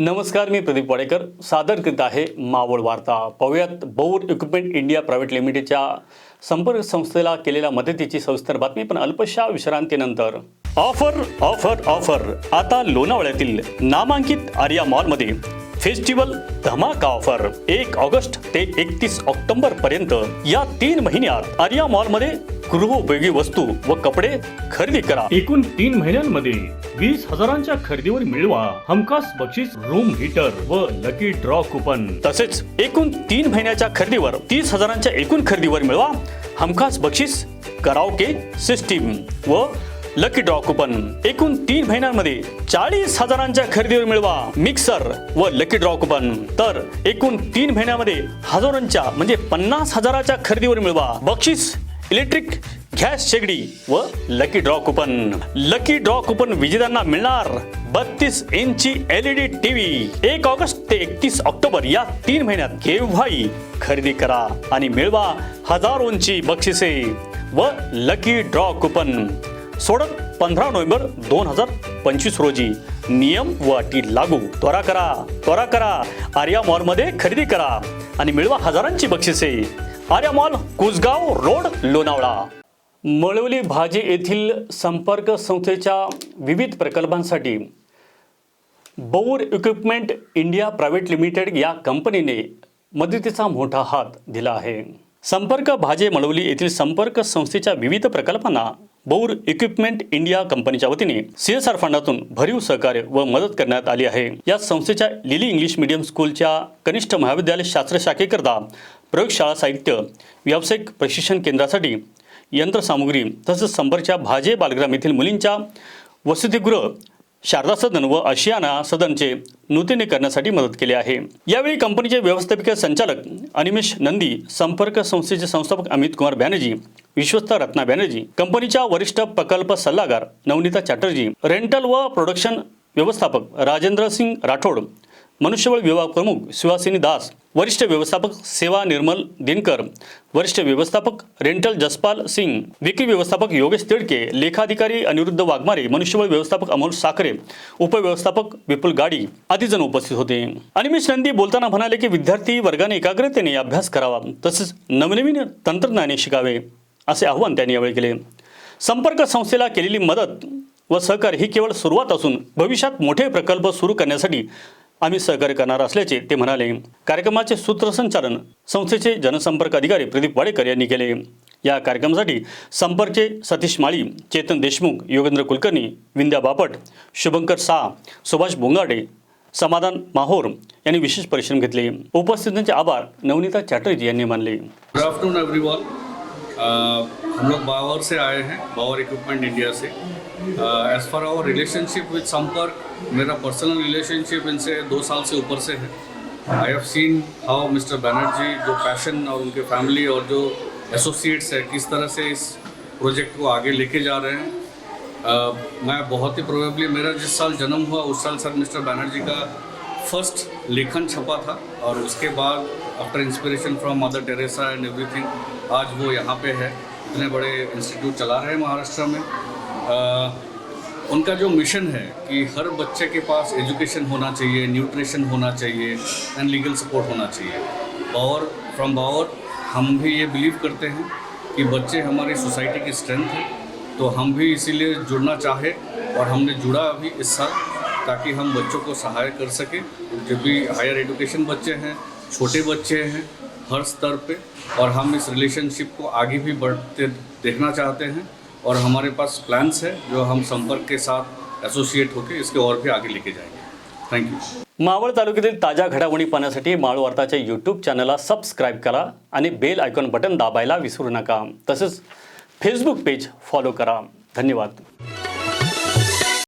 नमस्कार मी प्रदीप वाडेकर. सादर करीत आहे मावळ वार्ता. पाहूयात बौर इक्विपमेंट इंडिया प्रायव्हेट लिमिटेडच्या संपर्क संस्थेला केलेल्या मदतीची सविस्तर बातमी पण अल्पशा विश्रांतीनंतर. Offer offer offer. आता लोणावळ्यातील नामांकित आर्या मॉलमध्ये फेस्टिवल धमाका ऑफर. एक ऑगस्ट ते एकतीस ऑक्टोबर पर्यंत या तीन महिन्यात आर्या मॉलमध्ये गृहोपयोगी वस्तू व कपडे खरेदी करा. एकूण तीन महिन्यांमध्ये वीस हजारांच्या खरेदीवर मिळवा हमखास बक्षीस रूम हीटर व लकी ड्रॉ कुपन तसेच एकूण तीन महिन्याच्या खरेदीवर तीस हजारांच्या एकूण खरेदीवर मिळवा हमखास बक्षीस कराओके सिस्टीम व लकी ड्रॉ कुपन एकूण तीन महिन्यांमध्ये चाळीस हजारांच्या खरेदीवर मिळवा मिक्सर व लकी ड्रॉ कुपन तर एकूण तीन महिन्यामध्ये हजारांच्या म्हणजे पन्नास हजाराच्या खरेदीवर मिळवा बक्षीस इलेक्ट्रिक गॅस शेगडी व lucky draw coupon lucky draw coupon विजेत्यांना मिळणार बत्तीस इंची एलईडी टीव्ही एक ऑगस्ट ते एकतीस ऑक्टोबर या तीन महिन्यात केव्हाही खरेदी करा आणि मिळवा हजारोंची बक्षिसे व लकी ड्रॉ कुपन सोडत पंधरा नोव्हेंबर दोन हजार पंचवीस रोजी. नियम व अटी लागू. त्वरा करा. त्वरा करा. आर्या मॉलमध्ये खरेदी करा. आणि मिळवा हजारांची बक्षिसे. Arya mall Kusgaon road Lonavala. Malavli भाजी येथील संपर्क संस्थेच्या विविध प्रकल्पांसाठी Bauer equipment India private limited या कंपनीने मदतीचा मोठा हात दिला आहे. संपर्क भाजे मळवली येथील संपर्क संस्थेच्या विविध प्रकल्पांना बौर इक्विपमेंट इंडिया कंपनीच्या वतीने सीएसआर फंडातून भरीव सहकार्य व मदत करण्यात आली आहे. या संस्थेच्या लिली इंग्लिश मीडियम स्कूलच्या कनिष्ठ महाविद्यालय शास्त्र शाखेकरता प्रयोगशाळा साहित्य व्यावसायिक प्रशिक्षण केंद्रासाठी यंत्रसामुग्री तसंच संभरच्या भाजे बालग्राम येथील मुलींच्या वसतिगृह शारदा सदन व आशियाना सदनचे नूतनीकरणासाठी मदत केली आहे. यावेळी कंपनीचे व्यवस्थापकीय संचालक अनिमेश नंदी संपर्क संस्थेचे संस्थापक अमित कुमार बॅनर्जी विश्वस्त रत्ना बॅनर्जी कंपनीच्या वरिष्ठ प्रकल्प सल्लागार नवनीता चॅटर्जी रेंटल व प्रोडक्शन व्यवस्थापक राजेंद्र सिंग राठोड मनुष्यबळ विभाग प्रमुख सुहासिनी दास वरिष्ठ व्यवस्थापक सेवा निर्मल दिनकर वरिष्ठ व्यवस्थापक रेंटल जसपाल सिंग विक्री व्यवस्थापक योगेश तिडके लेखाधिकारी अनिरुद्ध वाघमारे मनुष्यबळ व्यवस्थापक अमोल साखरे उपव्यवस्थापक विपुल गाडी आदी जण उपस्थित होते. अनिमेश नंदी बोलताना म्हणाले की विद्यार्थी वर्गाने एकाग्रतेने अभ्यास करावा तसेच नवनवीन तंत्रज्ञाने शिकावे. असे आवाहन त्यांनी यावेळी केले. संपर्क संस्थेला केलेली मदत व सहकार ही केवळ सुरुवात असून भविष्यात मोठे प्रकल्प सुरू करण्यासाठी आम्ही सहकार्य करणार असल्याचे ते म्हणाले. कार्यक्रमाचे सूत्रसंचालन संस्थेचे जनसंपर्क अधिकारी प्रदीप वाडेकर यांनी केले. या कार्यक्रमासाठी संपर्कचे सतीश माळी चेतन देशमुख योगेंद्र कुलकर्णी विंद्या बापट शुभंकर शाह सुभाष बोंगाडे समाधान माहोर यांनी विशेष परिश्रम घेतले. उपस्थितांचे आभार नवनीता चॅटर्जी यांनी मानले. गुड आफ्टरनून एव्हरीवन हम लोग बावर से आए हैं Bauer equipment India say. As for our relationship with संपर्क मेरा पर्सनल रिलेशनशिप इनसे दो साल से ऊपर से है। I have seen how mister Banerjee जो पैशन और उनके फैमिली और जो एसोसिएट्स है किस तरह से इस प्रोजेक्ट को आगे लेके जा रहे हैं। Uh, मैं बहुत ही प्रोबेबली मेरा जिस साल जन्म हुआ उस साल सर मिस्टर बैनर्जी का फ़र्स्ट लेखन छपा था और उसके बाद after inspiration from Mother Teresa and everything आज वो यहाँ पे है। इतने बड़े इंस्टीट्यूट चला रहे हैं महाराष्ट्र में। अ, उनका जो मिशन है कि हर बच्चे के पास एजुकेशन होना चाहिए न्यूट्रिशन होना चाहिए एंड लीगल सपोर्ट होना चाहिए। और फ्रॉम बावर हम भी ये बिलीव करते हैं कि बच्चे हमारी सोसाइटी की स्ट्रेंथ है। तो हम भी इसीलिए जुड़ना चाहे और हमने जुड़ा अभी इस साल। ताकि हम बच्चों को सहाय कर सकें। जो भी हायर एजुकेशन बच्चे हैं, छोटे बच्चे हैं, हर स्तर पे, और हम इस रिलेशनशिप को आगे भी बढ़ते देखना चाहते हैं, और हमारे पास प्लान्स है, जो हम संपर्क के साथ एसोसिएट होकर इसके और भी आगे लेके जाएँगे। थैंक यू मावळ तालुक्यातील ताज्या घडामोडी पाहण्यासाठी मावळ वार्ताच्या यूट्यूब चॅनलला सबस्क्राईब करा आणि बेल आयकॉन बटन दाबायला विसरू नका. तसेच फेसबुक पेज फॉलो करा. धन्यवाद.